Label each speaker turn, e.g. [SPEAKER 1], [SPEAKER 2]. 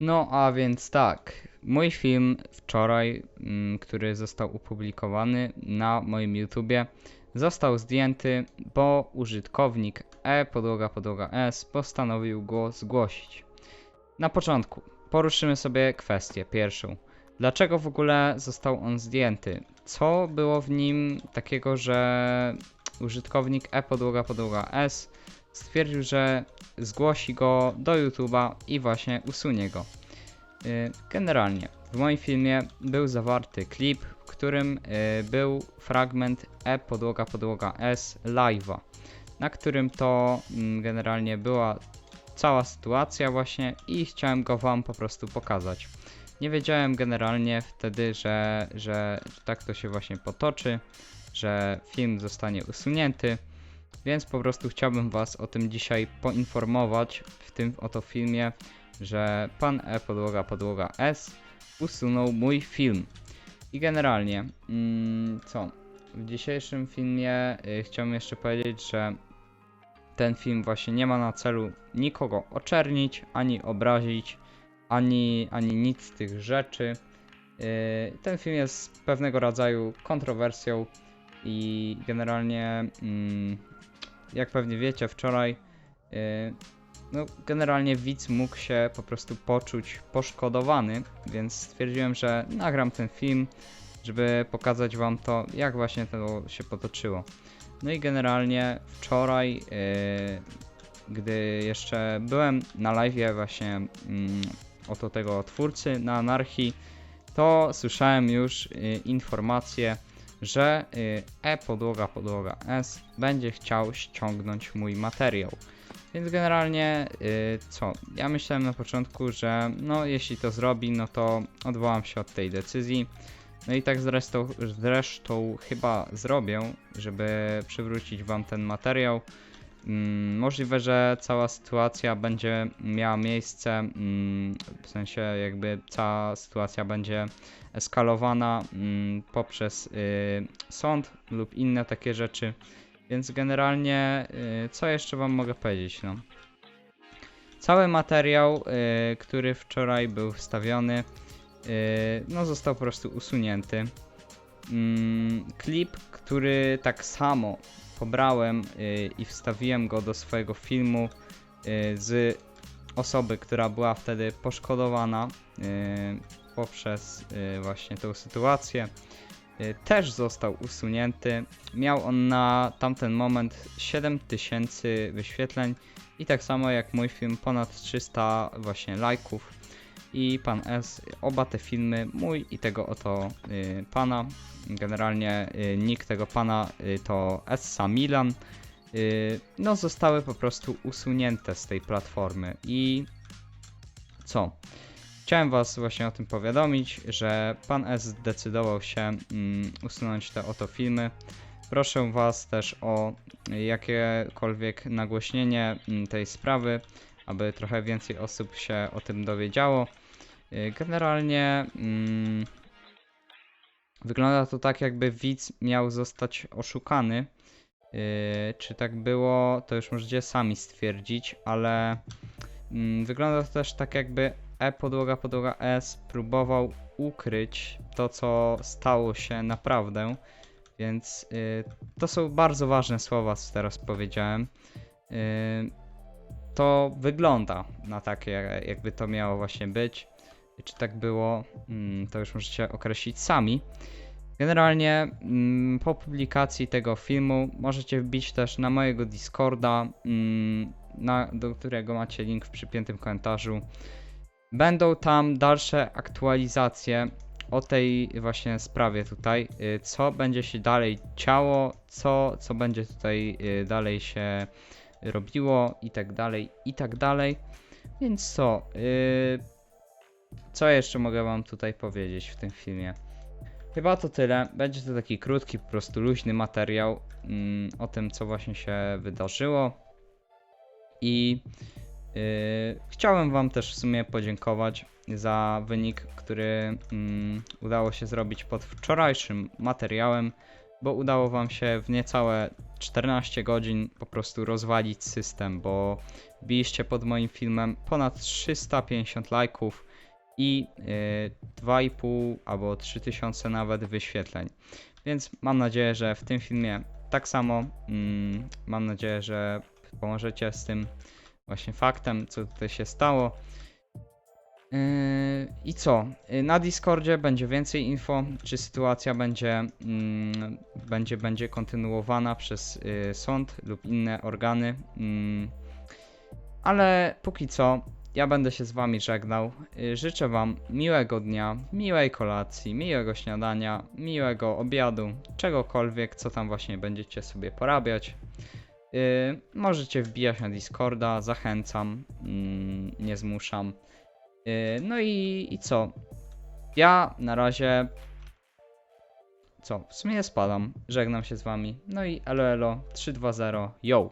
[SPEAKER 1] No a więc tak, mój film wczoraj, mm, który został opublikowany na moim YouTubie, został zdjęty, bo użytkownik e podłoga podłoga s postanowił go zgłosić. Na początku poruszymy sobie kwestię pierwszą. Dlaczego w ogóle został on zdjęty? Co było w nim takiego, że użytkownik e podłoga podłoga s stwierdził, że zgłosi go do YouTube'a i właśnie usunie go. Y, Generalnie w moim filmie był zawarty klip, w którym y, był fragment E podłoga podłoga S live'a, na którym to mm, generalnie była cała sytuacja właśnie i chciałem go wam po prostu pokazać. Nie wiedziałem generalnie wtedy, że, że tak to się właśnie potoczy, że film zostanie usunięty. Więc po prostu chciałbym Was o tym dzisiaj poinformować w tym oto filmie, że pan E podłoga podłoga S usunął mój film. I generalnie, mm, co? W dzisiejszym filmie y, chciałbym jeszcze powiedzieć, że ten film właśnie nie ma na celu nikogo oczernić, ani obrazić, ani, ani nic z tych rzeczy. Y, ten film jest pewnego rodzaju kontrowersją i generalnie mm, jak pewnie wiecie, wczoraj yy, no, generalnie widz mógł się po prostu poczuć poszkodowany, więc stwierdziłem, że nagram ten film, żeby pokazać wam to, jak właśnie to się potoczyło. No i generalnie wczoraj, yy, gdy jeszcze byłem na live właśnie mm, oto tego twórcy na anarchii, to słyszałem już yy, informację, że y, e podłoga podłoga s będzie chciał ściągnąć mój materiał. Więc generalnie y, co? Ja myślałem na początku, że no jeśli to zrobi, no to odwołam się od tej decyzji. No i tak zresztą, zresztą chyba zrobię, żeby przywrócić wam ten materiał. Mm, możliwe, że cała sytuacja będzie miała miejsce, mm, w sensie jakby cała sytuacja będzie eskalowana mm, poprzez y, sąd lub inne takie rzeczy. Więc generalnie, y, co jeszcze Wam mogę powiedzieć? No. Cały materiał, y, który wczoraj był wstawiony, no został po prostu usunięty. Klip, który tak samo pobrałem y, i wstawiłem go do swojego filmu y, z osoby, która była wtedy poszkodowana y, poprzez właśnie tę sytuację. Też został usunięty. Miał on na tamten moment 7000 wyświetleń i tak samo jak mój film ponad 300 właśnie lajków. I pan S, oba te filmy, mój i tego oto y, pana, generalnie y, nick tego pana y, to Essa Milan, y, no zostały po prostu usunięte z tej platformy. I co? Chciałem Was właśnie o tym powiadomić, że pan S zdecydował się mm, usunąć te oto filmy. Proszę Was też o jakiekolwiek nagłośnienie mm, tej sprawy, aby trochę więcej osób się o tym dowiedziało. Y, Generalnie mm, wygląda to tak, jakby widz miał zostać oszukany. Yy, czy tak było, to już możecie sami stwierdzić, ale mm, wygląda to też tak, jakby E podłoga podłoga S próbował ukryć to, co stało się naprawdę. Więc yy, to są bardzo ważne słowa, co teraz powiedziałem. Yy, to wygląda na takie, jakby to miało właśnie być. Czy tak było, mm, to już możecie określić sami. Generalnie mm, po publikacji tego filmu możecie wbić też na mojego Discorda, mm, na, do którego macie link w przypiętym komentarzu. Będą tam dalsze aktualizacje o tej właśnie sprawie tutaj, y, co będzie się dalej działo, co, co będzie tutaj y, dalej się robiło i tak dalej, i tak dalej. Więc co, y, co jeszcze mogę wam tutaj powiedzieć w tym filmie? Chyba to tyle. Będzie to taki krótki, po prostu luźny materiał mm, o tym, co właśnie się wydarzyło. I yy, chciałem Wam też w sumie podziękować za wynik, który mm, udało się zrobić pod wczorajszym materiałem, bo udało Wam się w niecałe 14 godzin po prostu rozwalić system, bo biliście pod moim filmem ponad 350 lajków i y, 2,5 albo 3000 nawet wyświetleń. Więc mam nadzieję, że w tym filmie tak samo. Mm, mam nadzieję, że pomożecie z tym właśnie faktem, co tutaj się stało. Yy, I co? Yy, Na Discordzie będzie więcej info, czy sytuacja będzie, mm, będzie, będzie kontynuowana przez yy, sąd lub inne organy. Ale póki co, ja będę się z Wami żegnał. Życzę Wam miłego dnia, miłej kolacji, miłego śniadania, miłego obiadu, czegokolwiek, co tam właśnie będziecie sobie porabiać. Możecie wbijać na Discorda, zachęcam, nie zmuszam. Yy, no i, i co? Ja na razie. Co? W sumie spadam. Żegnam się z wami. No i elo elo 320. Yo!